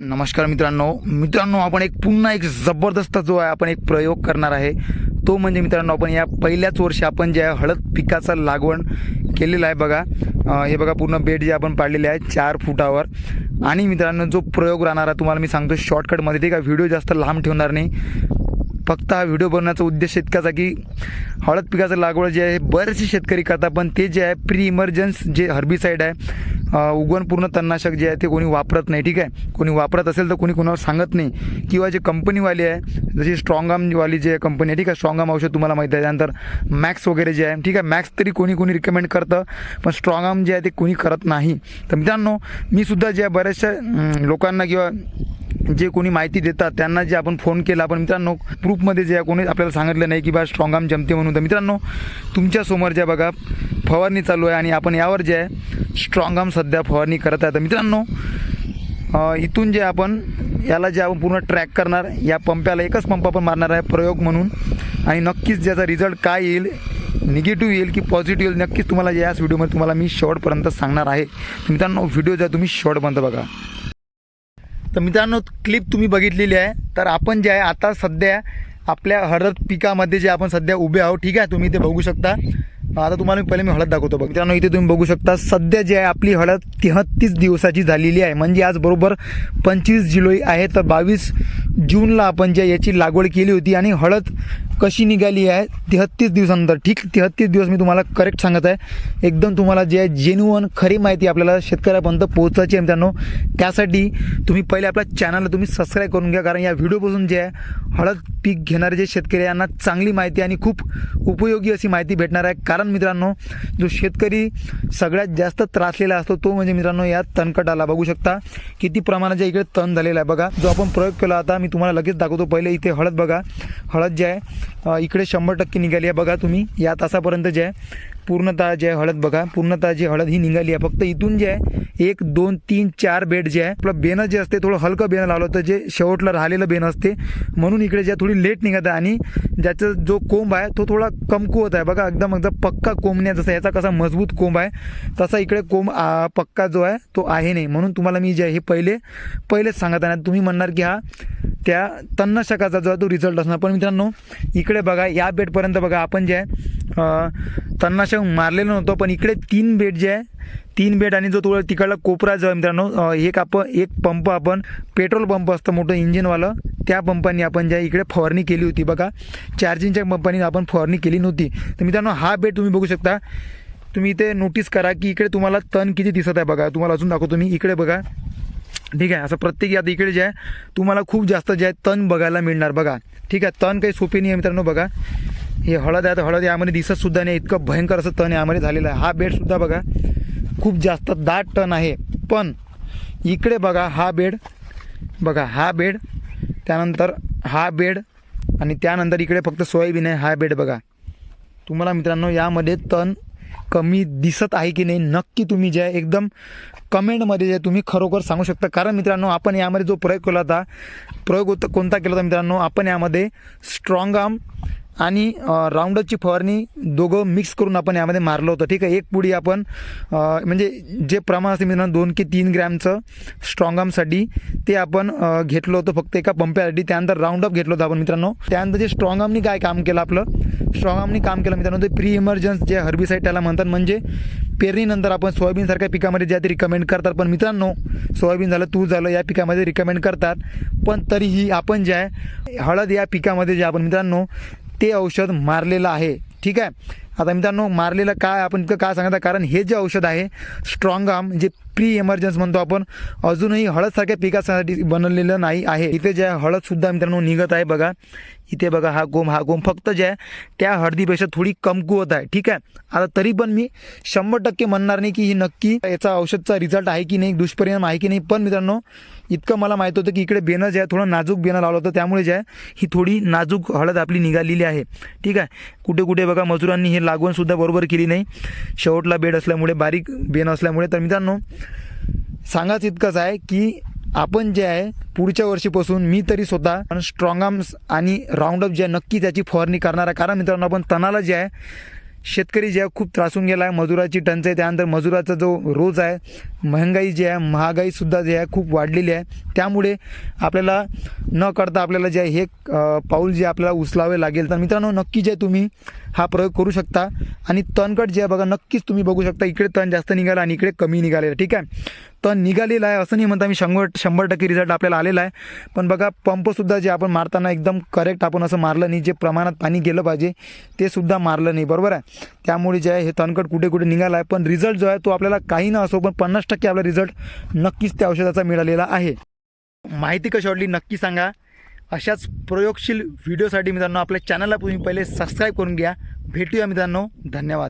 नमस्कार मित्रांनो. मित्रांनो आपण एक पुन्हा एक जबरदस्त जो आहे आपण एक प्रयोग करणार आहे. तो म्हणजे मित्रांनो आपण या पहिल्याच वर्षी आपण जे आहे हळद पिकाचा लागवण केलेला आहे बघा. हे बघा पूर्ण बेड जे आपण पाडलेले आहे चार फुटावर. आणि मित्रांनो जो प्रयोग राहणार आहे तुम्हाला मी सांगतो शॉर्टकटमध्ये ठीक आहे व्हिडिओ जास्त लांब ठेवणार नाही. फक्त हा व्हिडिओ बनवण्याचा उद्देश इतकाच आहे की हळद पिकाचं लागवड जे आहे बरेचसे शेतकरी करतात पण ते जे आहे प्री इमर्जन्स जे हर्बिसाईड आहे उगवणपूर्ण तणनाशक जे आहे ते कोणी वापरत नाही ठीक आहे? कोणी वापरत असेल तर कोणी कोणाला सांगत नाही. किंवा जे कंपनीवाली आहे जशी स्ट्रॉंगामवाली जे कंपनी आहे ठीक आहे? स्ट्रॉंगाम औषध तुम्हाला माहिती आहे. त्यानंतर मॅक्स वगैरे जे आहे ठीक आहे? मॅक्स तरी कोणी कोणी रिकमेंड करतं पण स्ट्रॉंगाम जे आहे ते कोणी करत नाही. तर मित्रांनो मी सुद्धा जे आहे बऱ्याचशा लोकांना किंवा जे कोणी माहिती देतात त्यांना जे आपण फोन केला पण मित्रांनो ग्रुपमध्ये जे आहे कोणी आपल्याला सांगितलं नाही की बा स्ट्रॉंगाम जमते म्हणून. तर मित्रांनो तुमच्यासमोर ज्या बघा फवारणी चालू आहे आणि आपण यावर जे आहे स्ट्रॉंगाम सध्या फवारणी करत आहे. तर मित्रांनो इथून जे आपण याला जे आपण पूर्ण ट्रॅक करणार या पंप्याला एकच पंप आपण मारणार आहे प्रयोग म्हणून. आणि नक्कीच ज्याचा रिझल्ट काय येईल निगेटिव्ह येईल की पॉझिटिव्ह येईल नक्कीच तुम्हाला याच व्हिडिओमध्ये तुम्हाला मी शेवटपर्यंत सांगणार आहे. मित्रांनो व्हिडिओ ज्या तुम्ही शेवटपर्यंत बघा. तर मित्रांनो क्लिप तुम्ही बघितलेली आहे. तर आपण जे आहे आता सध्या आपल्या हळद पिकामध्ये जे आपण सध्या उभे आहोत ठीक आहे? तुम्ही ते बघू शकता. आता तुम्हाला मी पहिले मी हळद दाखवतो. बघ मित्रांनो इथे तुम्ही बघू शकता सध्या जे आहे आपली हळद तेहत्तीस दिवसाची झालेली आहे. म्हणजे आज बरोबर पंचवीस जुलै आहे तर बावीस जूनला आपण ज्या याची लागवड केली होती आणि हळद कशी निघाली आहे तेहत्तीस दिवसानंतर ठीक तेहत्तीस दिवस मी तुम्हाला करेक्ट सांगत आहे. एकदम तुम्हाला जे आहे जेन्युअन खरी माहिती आपल्याला शेतकऱ्यापर्यंत पोहोचायची आहे मित्रांनो. त्यासाठी तुम्ही पहिले आपल्या चॅनलला तुम्ही सबस्क्राईब करून घ्या कारण या व्हिडिओपासून जे आहे हळद पीक घेणारे जे शेतकरी यांना चांगली माहिती आणि खूप उपयोगी अशी माहिती भेटणार आहे. कारण मित्रांनो जो शेतकरी सगळ्यात जास्त त्रासलेला असतो तो म्हणजे मित्रांनो या तणकटाला. बघू शकता किती प्रमाणाच्या इकडे तण झालेला आहे. बघा जो आपण प्रयोग केला होता मी तुम्हाला लगेच दाखवतो. पहिले इथे हळद बघा. हळद जे आहे इकडे शंभर टक्के निघाली आहे. बघा तुम्ही या तासापर्यंत जे आहे. पूर्णतः जे आहे हळद बघा पूर्णतः जी हळद ही निघाली आहे. फक्त इथून जे आहे एक दोन तीन चार बेड जे आहे आपलं बेनं जे असते थोडं हलकं बेनं लावलं होतं जे शेवटला राहिलेलं बेन असते. म्हणून इकडे जे थोडी लेट निघत आहे आणि ज्याचा जो कोंब आहे तो थोडा कमकुवत आहे. बघा एकदम एकदम पक्का कोंबण्या जसा याचा कसा मजबूत कोंब आहे तसा इकडे कोंब पक्का जो आहे तो आहे नाही. म्हणून तुम्हाला मी जे आहे हे पहिले पहिलेच सांगत आहे. तुम्ही म्हणणार की हा त्या तन्नशकाचा जो आहे तो रिझल्ट असणार. पण मित्रांनो इकडे बघा या बेडपर्यंत बघा आपण जे आहे तन्नाशक तन्नाशक मारलेलं नव्हतं पण इकडे तीन बेड जे आहे तीन बेड आणि जो तुला तिकडला कोपरा जो आहे मित्रांनो एक आपण एक पंप आपण पेट्रोल पंप असतं मोठं इंजिनवालं. त्या पंपाने आपण ज्या इकडे फवारणी केली होती बघा. चार्जिंगच्या पंपाने आपण फवारणी केली नव्हती. तर मित्रांनो हा बेड तुम्ही बघू शकता. तुम्ही इथे नोटीस करा की इकडे तुम्हाला तण किती दिसत आहे बघा. तुम्हाला अजून दाखवतो मी. इकडे बघा. ठीक आहे असं प्रत्येक आता इकडे जे आहे तुम्हाला खूप जास्त जे आहे तण बघायला मिळणार बघा. ठीक आहे तण काही सोपे नाही आहे मित्रांनो बघा. हे हळद आहे तर हळद यामध्ये दिसत सुद्धा नाही. इतकं भयंकर असं तण यामध्ये झालेलं आहे. हा बेडसुद्धा बघा खूप जास्त दाट टन आहे. पण इकडे बघा हा बेड बघा हा बेड त्यानंतर हा बेड आणि त्यानंतर इकडे फक्त सोयाबीन आहे हा बेड बघा. तुम्हाला मित्रांनो यामध्ये तण कमी दिसत आहे की नाही नक्की तुम्ही जे आहे एकदम कमेंटमध्ये जे तुम्ही खरोखर सांगू शकता. कारण मित्रांनो आपण यामध्ये जो प्रयोग केला होता प्रयोग होता कोणता केला होता मित्रांनो आपण यामध्ये स्ट्रॉंग आर्म आणि राऊंडची फवारणी दोघं मिक्स करून आपण यामध्ये मारलं होतं. ठीक आहे एक पुडी आपण म्हणजे जे प्रमाण असते मित्रांनो दोन की तीन ग्रॅमचं स्ट्रॉंग आर्मसाठी ते आपण घेतलं होतं फक्त एका पंप्यासाठी. त्यानंतर राऊंड अप घेतलं होतं आपण मित्रांनो. त्यानंतर जे स्ट्रॉंग आर्मनी काय काम केलं आपलं? स्ट्रॉंग आर्मनी काम केलं मित्रांनो ते प्री इमर्जन्स जे हर्बिसाईड त्याला म्हणतात म्हणजे पेरणीनंतर आपण सोयाबीनसारख्या पिकामध्ये ज्या ते रिकमेंड करतात. पण मित्रांनो सोयाबीन झालं तूर झालं या पिकामध्ये रिकमेंड करतात. पण तरीही आपण जे आहे हळद या पिकामध्ये जे आपण मित्रांनो ते औषध मारलेलं आहे. ठीक आहे? आता मित्रांनो मारलेलं काय आपण इतकं काय सांगता कारण हे जे औषध आहे स्ट्रॉंग आर्म जे प्री इमर्जन्स म्हणतो आपण अजूनही हळदसारख्या पिकासाठी बनवलेलं नाही आहे. इथे जे आहे हळदसुद्धा मित्रांनो निघत आहे बघा. इथे बघा हा गोम हा गोम. फक्त जे आहे त्या हळदीपेक्षा थोडी कमकुवत आहे. ठीक आहे? आता तरी पण मी शंभर टक्के म्हणणार नाही की ही नक्की याचा औषधचा रिझल्ट आहे की नाही दुष्परिणाम आहे की नाही. पण मित्रांनो इतकं मला माहीत होतं की इकडे बेनं जे आहे थोडं नाजूक बेनं लावलं होतं. त्यामुळे जे आहे ही थोडी नाजूक हळद आपली निघालेली आहे. ठीक आहे? कुठे कुठे बघा मजुरांनी हे लागवणसुद्धा बरोबर केली नाही. शेवटला बेड असल्यामुळे बारीक बेन असल्यामुळे. तर मित्रांनो सांगाच इतकंच आहे की आपण जे आहे पुढच्या वर्षीपासून मी तरी स्वतः स्ट्रॉंग आर्म्स आणि राऊंडअप जे आहे नक्की त्याची फवारणी करणार आहे. कारण मित्रांनो आपण तणाला जे आहे शेतकरी जे आहे खूप त्रासून गेला आहे. मजुराची टंचाई त्यानंतर मजुराचा जो रोज आहे महंगाई जी आहे महागाईसुद्धा जे आहे खूप वाढलेली आहे. त्यामुळे आपल्याला न करता आपल्याला जे आहे हे पाऊल जे आपल्याला उचलावे लागेल. तर मित्रांनो नक्की जे तुम्ही हा प्रयोग करू शकता. आणि तणकट जे आहे बघा नक्कीच तुम्ही बघू शकता. इकडे तण जास्त निघाला आणि इकडे कमी निघालेलं. ठीक आहे? तर निघालेला आहे असं नाही म्हणता मी शंभर शंभर टक्के रिझल्ट आपल्याला आलेला आहे. पण बघा पंपसुद्धा जे आपण मारताना एकदम करेक्ट आपण असं मारलं नाही जे प्रमाणात पाणी गेलं पाहिजे ते सुद्धा मारलं नाही. बरोबर आहे? त्यामुळे जे आहे हे तणकट कुठे कुठे निघाला आहे. पण रिझल्ट जो आहे तो आपल्याला काही न असो पण पन्नास टक्के आपला रिझल्ट नक्कीच त्या औषधाचा मिळालेला आहे. माहिती कशी वाटली नक्की सांगा. अशाच प्रयोगशील व्हिडिओसाठी मित्रांनो आपल्या चॅनलला तुम्ही पहिले सबस्क्राईब करून घ्या. भेटूया मित्रांनो. धन्यवाद.